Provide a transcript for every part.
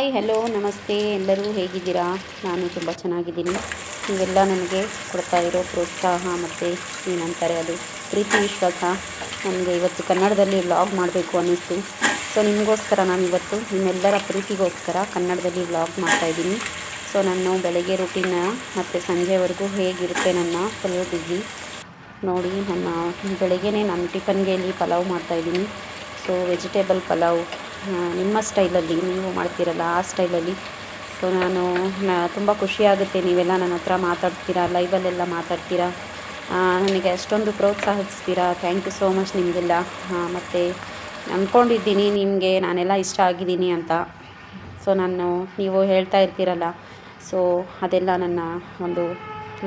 Hi, hello, ನಮಸ್ತೆ. ಎಲ್ಲರೂ ಹೇಗಿದ್ದೀರಾ? ನಾನು ತುಂಬ ಚೆನ್ನಾಗಿದ್ದೀನಿ. ನೀವೆಲ್ಲ ನನಗೆ ಕೊಡ್ತಾ ಇರೋ ಪ್ರೋತ್ಸಾಹ ಮತ್ತು ಏನಂತಾರೆ ಅದು ಪ್ರೀತಿ ವಿಶ್ವಾಸ ನನಗೆ ಇವತ್ತು ಕನ್ನಡದಲ್ಲಿ ವ್ಲಾಗ್ ಮಾಡಬೇಕು ಅನ್ನಿಸ್ತು. ಸೊ ನಿಮಗೋಸ್ಕರ ನಾನು ಇವತ್ತು ನಿಮ್ಮೆಲ್ಲರ ಪ್ರೀತಿಗೋಸ್ಕರ ಕನ್ನಡದಲ್ಲಿ ವ್ಲಾಗ್ ಮಾಡ್ತಾಯಿದ್ದೀನಿ ಸೊ ನಾನು ಬೆಳಗ್ಗೆ ರೂಟೀನ ಮತ್ತು ಸಂಜೆವರೆಗೂ ಹೇಗಿರುತ್ತೆ ನನ್ನ ಫುಲ್ ಬಿಸಿ ನೋಡಿ, ನನ್ನ ಬೆಳಗ್ಗೆನೇ ನಾನು ಟಿಫನ್ಗೆ ಇಲ್ಲಿ ಪಲಾವ್ ಮಾಡ್ತಾಯಿದ್ದೀನಿ ಸೊ ವೆಜಿಟೇಬಲ್ ಪಲಾವ್. ನಿಮ್ಮ ಸ್ಟೈಲಲ್ಲಿ, ನೀವು ಮಾಡ್ತೀರಲ್ಲ ಆ ಸ್ಟೈಲಲ್ಲಿ. ಸೊ ನಾನು ತುಂಬ ಖುಷಿಯಾಗುತ್ತೆ ನೀವೆಲ್ಲ ನನ್ನ ಹತ್ರ ಮಾತಾಡ್ತೀರಾ, ಲೈವಲ್ಲೆಲ್ಲ ಮಾತಾಡ್ತೀರಾ. ನನಗೆ ಅಷ್ಟೊಂದು ಪ್ರೋತ್ಸಾಹಿಸ್ತೀರಾ. ಥ್ಯಾಂಕ್ ಯು ಸೋ ಮಚ್ ನಿಮಗೆಲ್ಲ. ಮತ್ತು ಅಂದ್ಕೊಂಡಿದ್ದೀನಿ ನಿಮಗೆ ನಾನೆಲ್ಲ ಇಷ್ಟ ಆಗಿದ್ದೀನಿ ಅಂತ. ಸೊ ನಾನು, ನೀವು ಹೇಳ್ತಾ ಇರ್ತೀರಲ್ಲ. ಸೊ ಅದೆಲ್ಲ ನನ್ನ ಒಂದು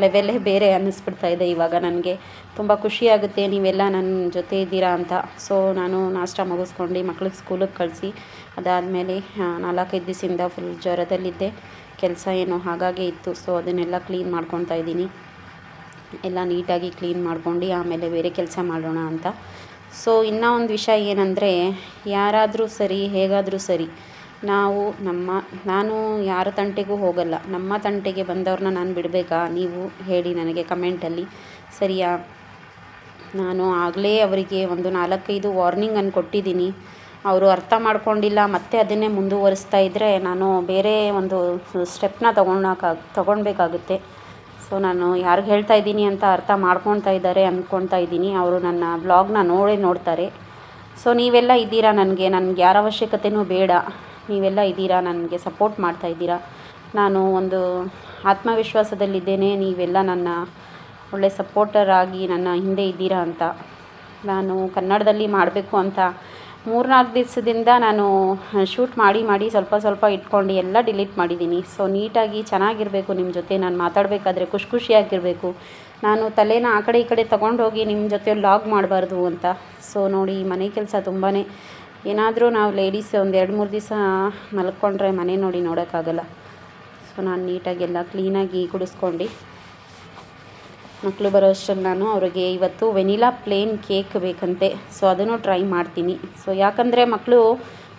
ಲೆವೆಲ್ಲೇ ಬೇರೆ ಅನ್ನಿಸ್ಬಿಡ್ತಾ ಇದೆ ಇವಾಗ ನನಗೆ. ತುಂಬ ಖುಷಿಯಾಗುತ್ತೆ ನೀವೆಲ್ಲ ನನ್ನ ಜೊತೆ ಇದ್ದೀರಾ ಅಂತ. ಸೊ ನಾನು ನಾಷ್ಟ ಮುಗಿಸ್ಕೊಂಡು ಮಕ್ಳಿಗೆ ಸ್ಕೂಲಿಗೆ ಕಳಿಸಿ, ಅದಾದಮೇಲೆ ನಾಲ್ಕೈದು ದಿವಸದಿಂದ ಫುಲ್ ಜ್ವರದಲ್ಲಿದ್ದೆ. ಕೆಲಸ ಏನೋ ಹಾಗಾಗೆ ಇತ್ತು ಸೊ ಅದನ್ನೆಲ್ಲ ಕ್ಲೀನ್ ಮಾಡ್ಕೊತಾ ಇದ್ದೀನಿ. ಎಲ್ಲ ನೀಟಾಗಿ ಕ್ಲೀನ್ ಮಾಡ್ಕೊಂಡು ಆಮೇಲೆ ಬೇರೆ ಕೆಲಸ ಮಾಡೋಣ ಅಂತ. ಸೊ ಇನ್ನೂ ಒಂದು ವಿಷಯ ಏನಂದರೆ, ಯಾರಾದರೂ ಸರಿ, ಹೇಗಾದರೂ ಸರಿ ನಾವು ನಮ್ಮ, ನಾನು ಯಾರ ತಂಟೆಗೂ ಹೋಗಲ್ಲ. ನಮ್ಮ ತಂಟೆಗೆ ಬಂದವ್ರನ್ನ ನಾನು ಬಿಡಬೇಕಾ? ನೀವು ಹೇಳಿ ನನಗೆ ಕಮೆಂಟಲ್ಲಿ. ಸರಿಯಾ? ನಾನು ಆಗಲೇ ಅವರಿಗೆ ಒಂದು ನಾಲ್ಕೈದು ವಾರ್ನಿಂಗನ್ನು ಕೊಟ್ಟಿದ್ದೀನಿ. ಅವರು ಅರ್ಥ ಮಾಡ್ಕೊಂಡಿಲ್ಲ, ಮತ್ತೆ ಅದನ್ನೇ ಮುಂದುವರಿಸ್ತಾ ಇದ್ದರೆ ನಾನು ಬೇರೆ ಒಂದು ಸ್ಟೆಪ್ನ ತಗೊಳಕ, ತಗೊಳ್ಬೇಕಾಗುತ್ತೆ. ಸೊ, ನಾನು ಯಾರಿಗೆ ಹೇಳ್ತಾ ಇದ್ದೀನಿ ಅಂತ ಅರ್ಥ ಮಾಡ್ಕೊಳ್ತಾ ಇದ್ದಾರೆ ಅಂದ್ಕೊಳ್ತಾ ಇದ್ದೀನಿ. ಅವರು ನನ್ನ ಬ್ಲಾಗ್ನ ನೋಡೇ ನೋಡ್ತಾರೆ. ಸೊ, ನೀವೆಲ್ಲ ಇದ್ದೀರಾ ನನಗೆ? ನನಗೆ ಯಾರ ಅವಶ್ಯಕತೆಯೂ ಬೇಡ. ನೀವೆಲ್ಲ ಇದ್ದೀರಾ, ನನಗೆ ಸಪೋರ್ಟ್ ಮಾಡ್ತಾ ಇದ್ದೀರಾ? ನಾನು ಒಂದು ಆತ್ಮವಿಶ್ವಾಸದಲ್ಲಿದ್ದೇನೆ, ನೀವೆಲ್ಲ ನನ್ನ ಒಳ್ಳೆ ಸಪೋರ್ಟರ್ ಆಗಿ ನನ್ನ ಹಿಂದೆ ಇದ್ದೀರಾ ಅಂತ. ನಾನು ಕನ್ನಡದಲ್ಲಿ ಮಾಡಬೇಕು ಅಂತ ಮೂರ್ನಾಲ್ಕು ದಿವಸದಿಂದ ನಾನು ಶೂಟ್ ಮಾಡಿ ಮಾಡಿ ಸ್ವಲ್ಪ ಸ್ವಲ್ಪ ಇಟ್ಕೊಂಡು ಎಲ್ಲ ಡಿಲೀಟ್ ಮಾಡಿದ್ದೀನಿ. ಸೊ, ನೀಟಾಗಿ ಚೆನ್ನಾಗಿರಬೇಕು ನಿಮ್ಮ ಜೊತೆ, ನಾನು ಮಾತಾಡಬೇಕಾದ್ರೆ ಖುಷಿ ಖುಷಿಯಾಗಿರಬೇಕು. ನಾನು ತಲೆನ ಆ ಕಡೆ ಈ ಕಡೆ ತೊಗೊಂಡೋಗಿ ನಿಮ್ಮ ಜೊತೆ ಲಾಗ್ ಮಾಡಬಾರ್ದು ಅಂತ. ಸೊ, ನೋಡಿ, ಮನೆ ಕೆಲಸ ತುಂಬಾ ಏನಾದರೂ ನಾವು ಲೇಡೀಸ್ ಒಂದು ಎರಡು ಮೂರು ದಿವಸ ಮಲ್ಕೊಂಡ್ರೆ ಮನೆ ನೋಡಿ ನೋಡೋಕ್ಕಾಗಲ್ಲ. ಸೊ ನಾನು ನೀಟಾಗಿ ಎಲ್ಲ ಕ್ಲೀನಾಗಿ ಗುಡಿಸ್ಕೊಂಡು ಮಕ್ಕಳು ಬರೋ ಅಷ್ಟರಲ್ಲಿ ನಾನು ಅವರಿಗೆ ಇವತ್ತು ವೆನಿಲಾ ಪ್ಲೇನ್ ಕೇಕ್ ಬೇಕಂತೆ. ಸೊ ಅದನ್ನು ಟ್ರೈ ಮಾಡ್ತೀನಿ. ಸೊ ಯಾಕಂದರೆ ಮಕ್ಕಳು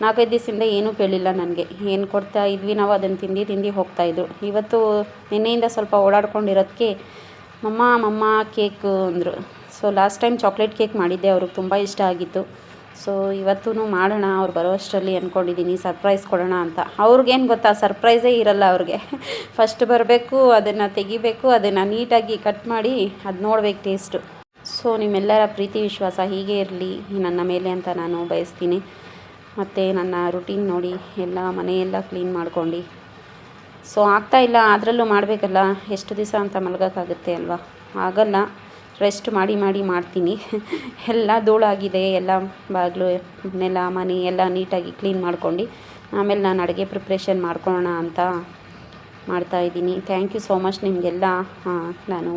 ನಾಲ್ಕೈದು ದಿವಸದಿಂದ ಏನೂ ಕೇಳಿಲ್ಲ ನನಗೆ. ಏನು ಕೊಡ್ತಾ ಇದ್ವಿ ನಾವು ಅದನ್ನು ತಿಂದು ತಿಂದು ಹೋಗ್ತಾಯಿದ್ರು ಇವತ್ತು ನಿನ್ನೆಯಿಂದ ಸ್ವಲ್ಪ ಓಡಾಡ್ಕೊಂಡಿರೋದಕ್ಕೆ ಮಮ್ಮ ಮಮ್ಮ ಕೇಕ್ ಅಂದರು. So last time chocolate cake ಮಾಡಿದ್ದೆ, ಅವ್ರಿಗೆ ತುಂಬ ಇಷ್ಟ ಆಗಿತ್ತು. ಸೊ ಇವತ್ತೂ ಮಾಡೋಣ, ಅವ್ರು ಬರೋಷ್ಟರಲ್ಲಿ ಅಂದ್ಕೊಂಡಿದ್ದೀನಿ ಸರ್ಪ್ರೈಸ್ ಕೊಡೋಣ ಅಂತ. ಅವ್ರಿಗೇನು ಗೊತ್ತಾ? ಸರ್ಪ್ರೈಸೇ ಇರಲ್ಲ ಅವ್ರಿಗೆ. ಫಸ್ಟ್ ಬರಬೇಕು, ಅದನ್ನು ತೆಗಿಬೇಕು, ಅದನ್ನು ನೀಟಾಗಿ ಕಟ್ ಮಾಡಿ ಅದು ನೋಡ್ಬೇಕು ಟೇಸ್ಟು ಸೊ ನಿಮ್ಮೆಲ್ಲರ ಪ್ರೀತಿ, ವಿಶ್ವಾಸ ಹೀಗೆ ಇರಲಿ. ನನ್ನ ಮೇಲೆ ಅಂತ ನಾನು ಬಯಸ್ತೀನಿ. ಮತ್ತು ನನ್ನ ರುಟೀನ್ ನೋಡಿ, ಎಲ್ಲ ಮನೆಯೆಲ್ಲ ಕ್ಲೀನ್ ಮಾಡ್ಕೊಂಡು. ಸೊ ಆಗ್ತಾಯಿಲ್ಲ ಅದರಲ್ಲೂ ಮಾಡಬೇಕಲ್ಲ? ಎಷ್ಟು ದಿವಸ ಅಂತ ಮಲಗೋಕ್ಕಾಗುತ್ತೆ ಅಲ್ವಾ? ಆಗಲ್ಲ. ರೆಸ್ಟ್ ಮಾಡಿ ಮಾಡಿ ಮಾಡ್ತೀನಿ. ಎಲ್ಲ ಧೂಳಾಗಿದೆ, ಎಲ್ಲ ಬಾಗಿಲು, ನೆಲ, ಮನೆ ಎಲ್ಲ ನೀಟಾಗಿ ಕ್ಲೀನ್ ಮಾಡ್ಕೊಂಡು, ಆಮೇಲೆ ನಾನು ಅಡುಗೆ ಪ್ರಿಪ್ರೇಷನ್ ಮಾಡ್ಕೊಳ್ಳೋಣ ಅಂತ ಮಾಡ್ತಾಯಿದ್ದೀನಿ ಥ್ಯಾಂಕ್ ಯು ಸೋ ಮಚ್ ನಿಮಗೆಲ್ಲ. ನಾನು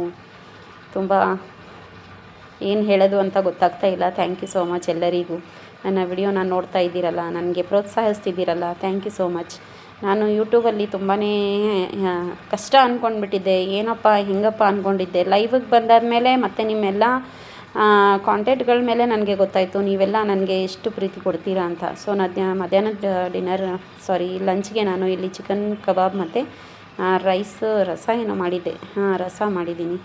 ತುಂಬ ಏನು ಹೇಳೋದು ಅಂತ ಗೊತ್ತಾಗ್ತಾ ಇಲ್ಲ. ಥ್ಯಾಂಕ್ ಯು ಸೋ ಮಚ್ ಎಲ್ಲರಿಗೂ. ನನ್ನ ವಿಡಿಯೋನ ನೋಡ್ತಾ ಇದ್ದೀರಲ್ಲ, ನನಗೆ ಪ್ರೋತ್ಸಾಹಿಸ್ತಿದ್ದೀರಲ್ಲ. ಥ್ಯಾಂಕ್ ಯು ಸೋ ಮಚ್ ನಾನು ಯೂಟ್ಯೂಬಲ್ಲಿ ತುಂಬಾ ಕಷ್ಟ ಅಂದ್ಕೊಂಡ್ಬಿಟ್ಟಿದ್ದೆ ಏನಪ್ಪ, ಹೆಂಗಪ್ಪ ಅಂದ್ಕೊಂಡಿದ್ದೆ ಲೈವಿಗೆ ಬಂದಾದಮೇಲೆ ಮತ್ತು ನಿಮ್ಮೆಲ್ಲ ಕಾಂಟೆಂಟ್ಗಳ ಮೇಲೆ ನನಗೆ ಗೊತ್ತಾಯಿತು. ನೀವೆಲ್ಲ ನನಗೆ ಎಷ್ಟು ಪ್ರೀತಿ ಕೊಡ್ತೀರಾ ಅಂತ. ಸೊ ನಾನು ಮಧ್ಯಾಹ್ನದ ಡಿನ್ನರ್ ಸಾರಿ ಲಂಚ್ಗೆ ನಾನು ಇಲ್ಲಿ ಚಿಕನ್ ಕಬಾಬ್ ಮತ್ತು ರೈಸ್ ರಸ ಏನೋ ಮಾಡಿದ್ದೆ. ಹಾಂ, ರಸ ಮಾಡಿದ್ದೀನಿ.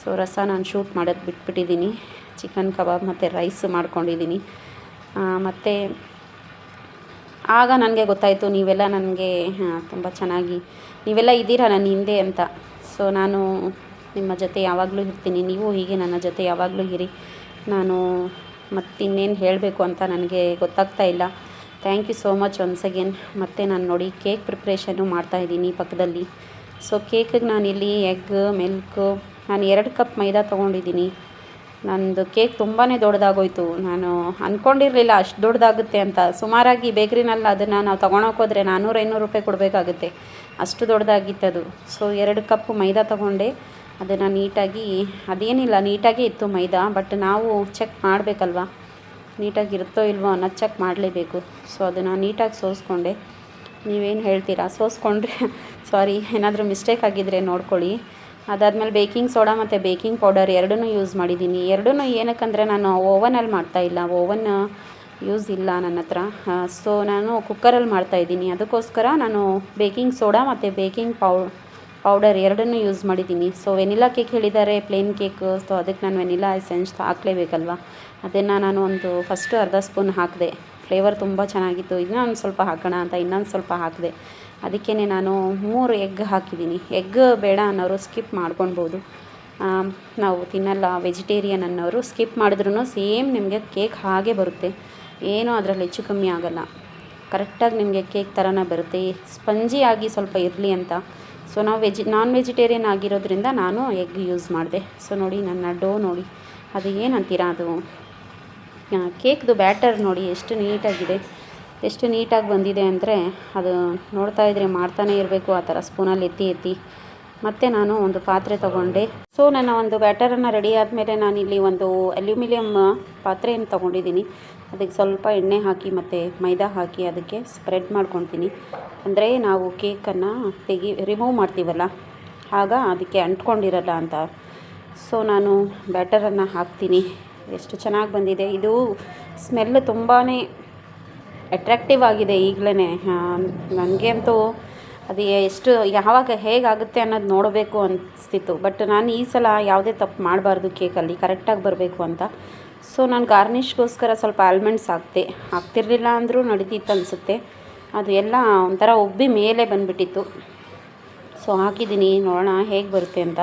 ಸೊ ರಸ ನಾನು ಶೂಟ್ ಮಾಡೋದು ಬಿಟ್ಬಿಟ್ಟಿದ್ದೀನಿ. ಚಿಕನ್ ಕಬಾಬ್ ಮತ್ತು ರೈಸ್ ಮಾಡ್ಕೊಂಡಿದ್ದೀನಿ. ಮತ್ತು ಆಗ ನನಗೆ ಗೊತ್ತಾಯಿತು, ನೀವೆಲ್ಲ ನನಗೆ ತುಂಬ ಚೆನ್ನಾಗಿ, ನೀವೆಲ್ಲ ಇದ್ದೀರಾ ನನ್ನ ಹಿಂದೆ ಅಂತ. ಸೊ ನಾನು ನಿಮ್ಮ ಜೊತೆ ಯಾವಾಗಲೂ ಇರ್ತೀನಿ, ನೀವು ಹೀಗೆ ನನ್ನ ಜೊತೆ ಯಾವಾಗಲೂ ಇರಿ. ನಾನು ಮತ್ತಿನ್ನೇನು ಹೇಳಬೇಕು ಅಂತ ನನಗೆ ಗೊತ್ತಾಗ್ತಾ ಇಲ್ಲ. Thank you so much once again ಮತ್ತು ನಾನು ನೋಡಿ ಕೇಕ್ ಪ್ರಿಪ್ರೇಷನ್ನು ಮಾಡ್ತಾಯಿದ್ದೀನಿ ಪಕ್ಕದಲ್ಲಿ. ಸೊ ಕೇಕಿಗೆ ನಾನಿಲ್ಲಿ ಎಗ್ ಮಿಲ್ಕು ನಾನು ಎರಡು ಕಪ್ ಮೈದಾ ತೊಗೊಂಡಿದ್ದೀನಿ. ನಂದು ಕೇಕ್ ತುಂಬಾ ದೊಡ್ಡದಾಗೋಯ್ತು. ನಾನು ಅಂದ್ಕೊಂಡಿರಲಿಲ್ಲ ಅಷ್ಟು ದೊಡ್ಡದಾಗುತ್ತೆ ಅಂತ. ಸುಮಾರಾಗಿ ಬೇಕ್ರಿನಲ್ಲಿ ಅದನ್ನು ನಾವು ತೊಗೊಳಕ್ಕೆ ಹೋದರೆ ನಾನ್ನೂರು ಐನೂರು ರೂಪಾಯಿ ಕೊಡಬೇಕಾಗುತ್ತೆ. ಅಷ್ಟು ದೊಡ್ಡದಾಗಿತ್ತು ದೊಡ್ಡದಾಗಿತ್ತದು ಸೊ ಎರಡು ಕಪ್ ಮೈದಾ ತೊಗೊಂಡೆ. ಅದನ್ನು ನೀಟಾಗಿ, ಅದೇನಿಲ್ಲ, ನೀಟಾಗೇ ಇತ್ತು ಮೈದಾ ಬಟ್ ನಾವು ಚೆಕ್ ಮಾಡಬೇಕಲ್ವ? ನೀಟಾಗಿ ಇರುತ್ತೋ ಇಲ್ವೋ ಅನ್ನೋದು ಚೆಕ್ ಮಾಡಲೇಬೇಕು. ಸೊ ಅದನ್ನು ನೀಟಾಗಿ ಸೋಸ್ಕೊಂಡೆ. ನೀವೇನು ಹೇಳ್ತೀರಾ? ಸೋಸ್ಕೊಂಡ್ರೆ ಸಾರಿ ಏನಾದರೂ ಮಿಸ್ಟೇಕ್ ಆಗಿದ್ದರೆ ನೋಡ್ಕೊಳ್ಳಿ. ಅದಾದಮೇಲೆ ಬೇಕಿಂಗ್ ಸೋಡಾ ಮತ್ತು ಬೇಕಿಂಗ್ ಪೌಡರ್ ಎರಡನ್ನೂ ಯೂಸ್ ಮಾಡಿದ್ದೀನಿ. ಎರಡನ್ನೂ ಏನಕ್ಕಂದರೆ ನಾನು ಓವನಲ್ಲಿ ಮಾಡ್ತಾಯಿಲ್ಲ ಓವನ್ ಯೂಸ್ ಇಲ್ಲ ನನ್ನ ಹತ್ರ. ಸೊ ನಾನು ಕುಕ್ಕರಲ್ಲಿ ಮಾಡ್ತಾಯಿದ್ದೀನಿ ಅದಕ್ಕೋಸ್ಕರ ನಾನು ಬೇಕಿಂಗ್ ಸೋಡಾ ಮತ್ತು ಬೇಕಿಂಗ್ ಪೌ, ಪೌಡರ್ ಎರಡನ್ನೂ ಯೂಸ್ ಮಾಡಿದ್ದೀನಿ. ಸೊ ವೆನಿಲಾ ಕೇಕ್ ಹೇಳಿದ್ದಾರೆ, ಪ್ಲೇನ್ ಕೇಕ್ ಸೊ ಅದಕ್ಕೆ ನಾನು ವೆನಿಲಾ ಎಸೆನ್ಸ್ ಹಾಕಲೇಬೇಕಲ್ವ? ಅದನ್ನು ನಾನು ಒಂದು ಫಸ್ಟು ಅರ್ಧ ಸ್ಪೂನ್ ಹಾಕಿದೆ. ಫ್ಲೇವರ್ ತುಂಬ ಚೆನ್ನಾಗಿತ್ತು. ಇನ್ನೂ ಒಂದು ಸ್ವಲ್ಪ ಹಾಕೋಣ ಅಂತ ಇನ್ನೊಂದು ಸ್ವಲ್ಪ ಹಾಕಿದೆ. ಅದಕ್ಕೇ ನಾನು ಮೂರು ಎಗ್ ಹಾಕಿದ್ದೀನಿ. ಎಗ್ ಬೇಡ ಅನ್ನೋರು ಸ್ಕಿಪ್ ಮಾಡ್ಕೊಳ್ಬೋದು. ನಾವು ತಿನ್ನಲ್ಲ, ವೆಜಿಟೇರಿಯನ್ ಅನ್ನೋರು ಸ್ಕಿಪ್ ಮಾಡಿದ್ರೂ ಸೇಮ್ ನಿಮಗೆ ಕೇಕ್ ಹಾಗೆ ಬರುತ್ತೆ. ಏನೂ ಅದರಲ್ಲಿ ಹೆಚ್ಚು ಕಮ್ಮಿ ಆಗೋಲ್ಲ. ಕರೆಕ್ಟಾಗಿ ನಿಮಗೆ ಕೇಕ್ ಥರನೇ ಬರುತ್ತೆ. ಸ್ಪಂಜಿ ಆಗಿ ಸ್ವಲ್ಪ ಇರಲಿ ಅಂತ. ಸೊ, ನಾವು ವೆಜಿ, ನಾನ್ ವೆಜಿಟೇರಿಯನ್ ಆಗಿರೋದ್ರಿಂದ ನಾನು ಎಗ್ ಯೂಸ್ ಮಾಡಿದೆ. ಸೊ, ನೋಡಿ ನನ್ನ ಡೋ ನೋಡಿ. ಅದು ಏನಂತೀರಾ ಅದು? ಕೇಕ್ದು ಬ್ಯಾಟರ್ ನೋಡಿ, ಎಷ್ಟು ನೀಟಾಗಿದೆ. ಎಷ್ಟು ನೀಟಾಗಿ ಬಂದಿದೆ ಅಂದರೆ ಅದು ನೋಡ್ತಾ ಇದ್ರೆ ಮಾಡ್ತಾನೆ ಇರಬೇಕು, ಆ ಥರ ಸ್ಪೂನಲ್ಲಿ ಎತ್ತಿ ಎತ್ತಿ. ಮತ್ತು ನಾನು ಒಂದು ಪಾತ್ರೆ ತೊಗೊಂಡೆ. ಸೊ ನನ್ನ ಒಂದು ಬ್ಯಾಟರನ್ನು ರೆಡಿ ಆದಮೇಲೆ ನಾನಿಲ್ಲಿ ಒಂದು ಅಲ್ಯೂಮಿನಿಯಂ ಪಾತ್ರೆಯನ್ನು ತೊಗೊಂಡಿದ್ದೀನಿ. ಅದಕ್ಕೆ ಸ್ವಲ್ಪ ಎಣ್ಣೆ ಹಾಕಿ ಮತ್ತು ಮೈದಾ ಹಾಕಿ ಅದಕ್ಕೆ ಸ್ಪ್ರೆಡ್ ಮಾಡ್ಕೊತೀನಿ ಅಂದರೆ ನಾವು ಕೇಕನ್ನು ತೆಗಿ ರಿಮೂವ್ ಮಾಡ್ತೀವಲ್ಲ, ಆಗ ಅದಕ್ಕೆ ಅಂಟ್ಕೊಂಡಿರಲ್ಲ ಅಂತ. ಸೊ ನಾನು ಬ್ಯಾಟರನ್ನು ಹಾಕ್ತೀನಿ. ಎಷ್ಟು ಚೆನ್ನಾಗಿ ಬಂದಿದೆ. ಇದು ಸ್ಮೆಲ್ ತುಂಬಾ ಅಟ್ರಾಕ್ಟಿವ್ ಆಗಿದೆ ಈಗಲೇ ನನಗೆ ಅಂತೂ ಅದು ಎಷ್ಟು, ಯಾವಾಗ ಹೇಗಾಗುತ್ತೆ ಅನ್ನೋದು ನೋಡಬೇಕು ಅನಿಸ್ತಿತ್ತು. ಬಟ್ ನಾನು ಈ ಸಲ ಯಾವುದೇ ತಪ್ಪು ಮಾಡಬಾರ್ದು ಕೇಕಲ್ಲಿ ಕರೆಕ್ಟಾಗಿ ಬರಬೇಕು ಅಂತ. ಸೊ ನಾನು ಗಾರ್ನಿಷ್ಗೋಸ್ಕರ ಸ್ವಲ್ಪ ಆಲ್ಮಂಡ್ಸ್ ಹಾಕ್ತೆ ಹಾಕ್ತಿರ್ಲಿಲ್ಲ ಅಂದರೂ ನಡೀತಿತ್ತು ಅನಿಸುತ್ತೆ. ಅದು ಎಲ್ಲ ಒಂಥರ ಉಬ್ಬಿ ಮೇಲೆ ಬಂದುಬಿಟ್ಟಿತ್ತು. ಸೊ ಹಾಕಿದ್ದೀನಿ, ನೋಡೋಣ ಹೇಗೆ ಬರುತ್ತೆ ಅಂತ.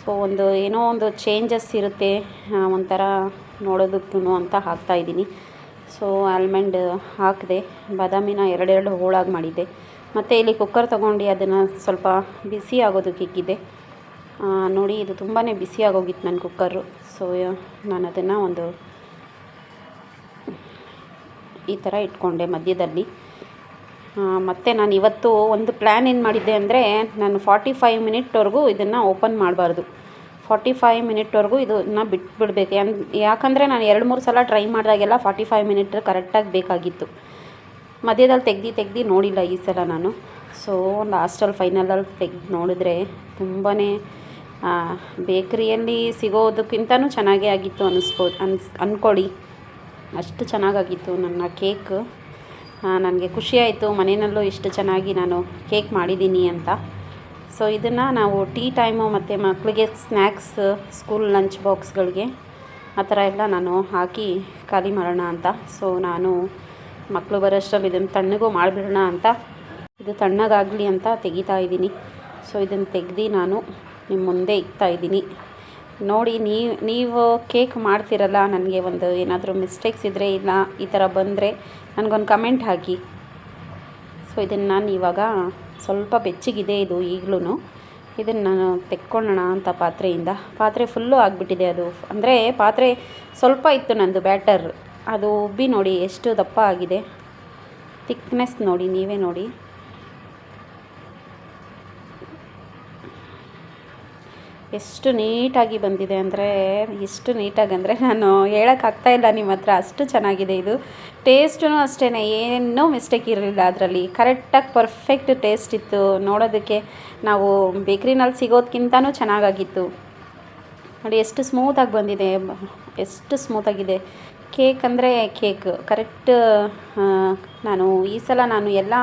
ಸೊ ಒಂದು ಏನೋ ಒಂದು ಚೇಂಜಸ್ ಇರುತ್ತೆ. ಒಂಥರ ನೋಡೋದಕ್ಕೂ ಅಂತ ಹಾಕ್ತಾಯಿದ್ದೀನಿ ಸೊ ಆಲ್ಮಂಡ್ ಹಾಕಿದೆ. ಬಾದಾಮಿನ ಎರಡೆರಡು ಹೋಳಾಗಿ ಮಾಡಿದ್ದೆ. ಮತ್ತು ಇಲ್ಲಿ ಕುಕ್ಕರ್ ತೊಗೊಂಡು ಅದನ್ನು ಸ್ವಲ್ಪ ಬಿಸಿ ಆಗೋದಕ್ಕೆ ಇಕ್ಕಿದ್ದೆ. ನೋಡಿ, ಇದು ತುಂಬಾ ಬಿಸಿ ಆಗೋಗಿತ್ತು ನನ್ನ ಕುಕ್ಕರು ಸೊ ನಾನು ಅದನ್ನು ಒಂದು ಈ ಥರ ಇಟ್ಕೊಂಡೆ ಮಧ್ಯದಲ್ಲಿ. ಮತ್ತು ನಾನು ಇವತ್ತು ಒಂದು ಪ್ಲ್ಯಾನ್ ಏನು ಮಾಡಿದ್ದೆ ಅಂದರೆ, ನಾನು ಫಾರ್ಟಿ ಫೈವ್ ಮಿನಿಟ್ವರೆಗೂ ಇದನ್ನು ಓಪನ್ ಮಾಡಬಾರ್ದು. ಫಾರ್ಟಿ ಫೈವ್ ಮಿನಿಟ್ವರೆಗೂ ಇದನ್ನು ಬಿಟ್ಬಿಡ್ಬೇಕು. ಯಾಕಂದರೆ ನಾನು ಎರಡು ಮೂರು ಸಲ ಟ್ರೈ ಮಾಡಿದಾಗೆಲ್ಲ ಫಾರ್ಟಿ ಫೈವ್ ಮಿನಿಟ್ ಕರೆಕ್ಟಾಗಿ ಬೇಕಾಗಿತ್ತು. ಮಧ್ಯದಲ್ಲಿ ತೆಗ್ದು ತೆಗ್ದು ನೋಡಿಲ್ಲ ಈ ಸಲ ನಾನು. ಸೊ ಲಾಸ್ಟಲ್ಲಿ ಫೈನಲಲ್ಲಿ ತೆಗ್ದು ನೋಡಿದ್ರೆ ತುಂಬಾ ಬೇಕ್ರಿಯಲ್ಲಿ ಸಿಗೋದಕ್ಕಿಂತನೂ ಚೆನ್ನಾಗೇ ಆಗಿತ್ತು ಅನ್ನಿಸ್ಬೋದು ಅನ್ಸ್ ಅಂದ್ಕೊಳ್ಳಿ ಅಷ್ಟು ಚೆನ್ನಾಗಾಗಿತ್ತು ನನ್ನ ಕೇಕ್ ನನಗೆ ಖುಷಿಯಾಯಿತು ಮನೆಯಲ್ಲೂ ಇಷ್ಟು ಚೆನ್ನಾಗಿ ನಾನು ಕೇಕ್ ಮಾಡಿದ್ದೀನಿ ಅಂತ. ಸೊ ಇದನ್ನು ನಾವು ಟೀ ಟೈಮು ಮತ್ತು ಮಕ್ಕಳಿಗೆ ಸ್ನ್ಯಾಕ್ಸ್ ಸ್ಕೂಲ್ ಲಂಚ್ ಬಾಕ್ಸ್ಗಳಿಗೆ ಆ ಥರ ಎಲ್ಲ ನಾನು ಹಾಕಿ ಖಾಲಿ ಮಾಡೋಣ ಅಂತ. ಸೊ ನಾನು ಮಕ್ಕಳು ಬರೋಷ್ಟರಲ್ಲಿ ಇದನ್ನು ತಣ್ಣಗೂ ಮಾಡಿಬಿಡೋಣ ಅಂತ. ಇದು ತಣ್ಣಗಾಗಲಿ ಅಂತ ತೆಗಿತಾ ಇದ್ದೀನಿ. ಸೊ ಇದನ್ನು ತೆಗ್ದು ನಾನು ನಿಮ್ಮ ಮುಂದೆ ಇಕ್ತಾ ಇದ್ದೀನಿ. ನೋಡಿ ನೀವು ನೀವು ಕೇಕ್ ಮಾಡ್ತಿರಲ್ಲ, ನನಗೆ ಒಂದು ಏನಾದರೂ ಮಿಸ್ಟೇಕ್ಸ್ ಇದ್ದರೆ ಇಲ್ಲ, ಈ ಥರ ಬಂದರೆ ನನಗೊಂದು ಕಮೆಂಟ್ ಹಾಕಿ. ಸೊ ಇದನ್ನು ನಾನು ಇವಾಗ ಸ್ವಲ್ಪ ಬೆಚ್ಚಗಿದೆ ಇದು ಈಗಲೂ ಇದನ್ನು ನಾನು ತೆಕ್ಕೊಳ್ಳೋಣ ಅಂತ ಪಾತ್ರೆಯಿಂದ. ಪಾತ್ರೆ ಫುಲ್ಲು ಆಗಿಬಿಟ್ಟಿದೆ ಅದು. ಅಂದರೆ ಪಾತ್ರೆ ಸ್ವಲ್ಪ ಇತ್ತು ನಂದು ಬ್ಯಾಟರ್. ಅದು ಉಬ್ಬಿ ನೋಡಿ ಎಷ್ಟು ದಪ್ಪ ಆಗಿದೆ. ತಿಕ್ನೆಸ್ ನೋಡಿ, ನೀವೇ ನೋಡಿ. ಎಷ್ಟು ನೀಟಾಗಿ ಬಂದಿದೆ ಅಂದರೆ ಎಷ್ಟು ನೀಟಾಗಿ ಅಂದರೆ ನಾನು ಹೇಳೋಕ್ಕಾಗ್ತಾ ಇಲ್ಲ ನಿಮ್ಮ ಹತ್ರ. ಅಷ್ಟು ಚೆನ್ನಾಗಿದೆ ಇದು. ಟೇಸ್ಟೂ ಅಷ್ಟೇ ಏನೂ ಮಿಸ್ಟೇಕ್ ಇರಲಿಲ್ಲ ಅದರಲ್ಲಿ. ಕರೆಕ್ಟಾಗಿ ಪರ್ಫೆಕ್ಟ್ ಟೇಸ್ಟ್ ಇತ್ತು. ನೋಡೋದಕ್ಕೆ ನಾವು ಬೇಕ್ರಿನಲ್ಲಿ ಸಿಗೋದಕ್ಕಿಂತನೂ ಚೆನ್ನಾಗಾಗಿತ್ತು. ನೋಡಿ, ಎಷ್ಟು ಸ್ಮೂತಾಗಿ ಬಂದಿದೆ. ಎಷ್ಟು ಸ್ಮೂತಾಗಿದೆ. ಕೇಕ್ ಅಂದರೆ ಕೇಕ್. ಕರೆಕ್ಟ್ ನಾನು ಈ ಸಲ ನಾನು ಎಲ್ಲ,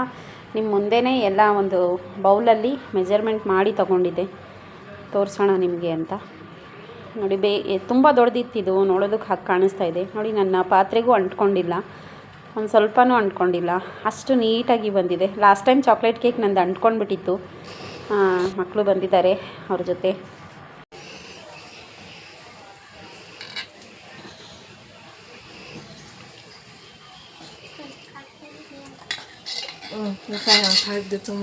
ನಿಮ್ಮ ಮುಂದೆನೇ ಎಲ್ಲ ಒಂದು ಬೌಲಲ್ಲಿ ಮೆಜರ್ಮೆಂಟ್ ಮಾಡಿ ತಗೊಂಡಿದ್ದೆ. ತೋರಿಸೋಣ ನಿಮಗೆ ಅಂತ. ನೋಡಿ, ಬೇ ತುಂಬ ದೊಡ್ಡದಿತ್ತಿದು ನೋಡೋದಕ್ಕೆ ಹಾಗೆ ಕಾಣಿಸ್ತಾ ಇದೆ. ನೋಡಿ, ನನ್ನ ಪಾತ್ರೆಗೂ ಅಂಟ್ಕೊಂಡಿಲ್ಲ. ಒಂದು ಸ್ವಲ್ಪನೂ ಅಂಟ್ಕೊಂಡಿಲ್ಲ. ಅಷ್ಟು ನೀಟಾಗಿ ಬಂದಿದೆ. ಲಾಸ್ಟ್ ಟೈಮ್ ಚಾಕ್ಲೇಟ್ ಕೇಕ್ ನಂದು ಅಂಟ್ಕೊಂಡ್ಬಿಟ್ಟಿತ್ತು. ಮಕ್ಕಳು ಬಂದಿದ್ದಾರೆ ಅವ್ರ ಜೊತೆ. ಹ್ಞೂ ಹಾಕಿದ್ದೆ kan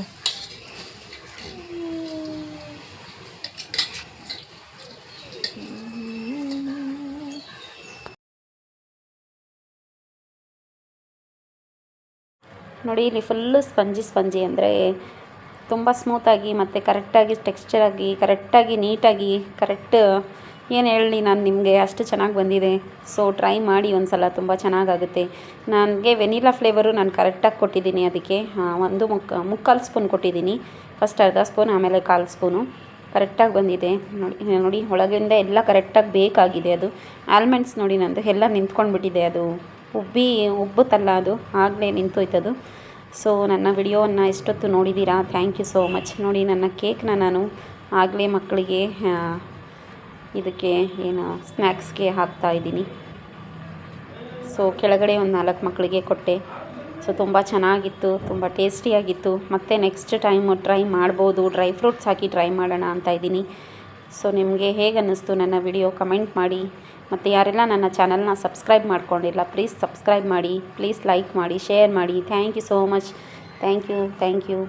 ನೋಡಿ, ಇಲ್ಲಿ ಫುಲ್ಲು ಸ್ಪಂಜಿ ಸ್ಪಂಜಿ ಅಂದರೆ ತುಂಬ ಸ್ಮೂತಾಗಿ ಮತ್ತು ಕರೆಕ್ಟಾಗಿ ಟೆಕ್ಸ್ಚರಾಗಿ ಕರೆಕ್ಟಾಗಿ ನೀಟಾಗಿ ಕರೆಕ್ಟ್ ಏನು ಹೇಳಲಿ ನಾನು ನಿಮಗೆ, ಅಷ್ಟು ಚೆನ್ನಾಗಿ ಬಂದಿದೆ. ಸೊ ಟ್ರೈ ಮಾಡಿ ಒಂದು ಸಲ ತುಂಬ ಚೆನ್ನಾಗಾಗುತ್ತೆ. ನನಗೆ ವೆನಿಲಾ ಫ್ಲೇವರು ನಾನು ಕರೆಕ್ಟಾಗಿ ಕೊಟ್ಟಿದ್ದೀನಿ ಅದಕ್ಕೆ. ಒಂದು ಮುಕ್ಕ ಮುಕ್ಕಾಲು ಸ್ಪೂನ್ ಕೊಟ್ಟಿದ್ದೀನಿ. ಫಸ್ಟ್ ಅರ್ಧ ಸ್ಪೂನ್ ಆಮೇಲೆ ಕಾಲು ಸ್ಪೂನು ಕರೆಕ್ಟಾಗಿ ಬಂದಿದೆ. ನೋಡಿ ನೋಡಿ, ಒಳಗಿಂದ ಎಲ್ಲ ಕರೆಕ್ಟಾಗಿ ಬೇಕಾಗಿದೆ ಅದು. ಆಲ್ಮಂಡ್ಸ್ ನೋಡಿ ನಂದು, ಎಲ್ಲ ನಿಂತ್ಕೊಂಡ್ಬಿಟ್ಟಿದೆ ಅದು. ಉಬ್ಬಿ, ಉಬ್ಬುತ್ತಲ್ಲ ಅದು. ಆಗಲೇ ನಿಂತೋಯ್ತದು. ಸೊ ನನ್ನ ವಿಡಿಯೋವನ್ನು ಎಷ್ಟೊತ್ತು ನೋಡಿದ್ದೀರಾ? ಥ್ಯಾಂಕ್ ಯು ಸೋ ಮಚ್ ನೋಡಿ, ನನ್ನ ಕೇಕ್ನ ನಾನು ಆಗಲೇ ಮಕ್ಕಳಿಗೆ ಇದಕ್ಕೆ ಏನು ಸ್ನ್ಯಾಕ್ಸ್ಗೆ ಹಾಕ್ತಾ ಇದ್ದೀನಿ. ಸೊ ಕೆಳಗಡೆ ಒಂದು ನಾಲ್ಕು ಮಕ್ಕಳಿಗೆ ಕೊಟ್ಟೆ. ಸೊ ತುಂಬ ಚೆನ್ನಾಗಿತ್ತು, ತುಂಬ ಟೇಸ್ಟಿಯಾಗಿತ್ತು ಮತ್ತು ನೆಕ್ಸ್ಟ್ ಟೈಮ್ ಟ್ರೈ ಮಾಡ್ಬೋದು ಡ್ರೈ ಫ್ರೂಟ್ಸ್ ಹಾಕಿ ಟ್ರೈ ಮಾಡೋಣ ಅಂತ ಇದ್ದೀನಿ. ಸೊ ನಿಮಗೆ ಹೇಗೆ ಅನ್ನಿಸ್ತು ನನ್ನ ವಿಡಿಯೋ? ಕಮೆಂಟ್ ಮಾಡಿ. ಮತ್ತು ಯಾರೆಲ್ಲ ನನ್ನ ಚಾನಲ್ನ ಸಬ್ಸ್ಕ್ರೈಬ್ ಮಾಡ್ಕೊಂಡಿಲ್ಲ ಪ್ಲೀಸ್ ಸಬ್ಸ್ಕ್ರೈಬ್ ಮಾಡಿ ಪ್ಲೀಸ್ ಲೈಕ್ ಮಾಡಿ ಶೇರ್ ಮಾಡಿ. Thank you so much thank you thank you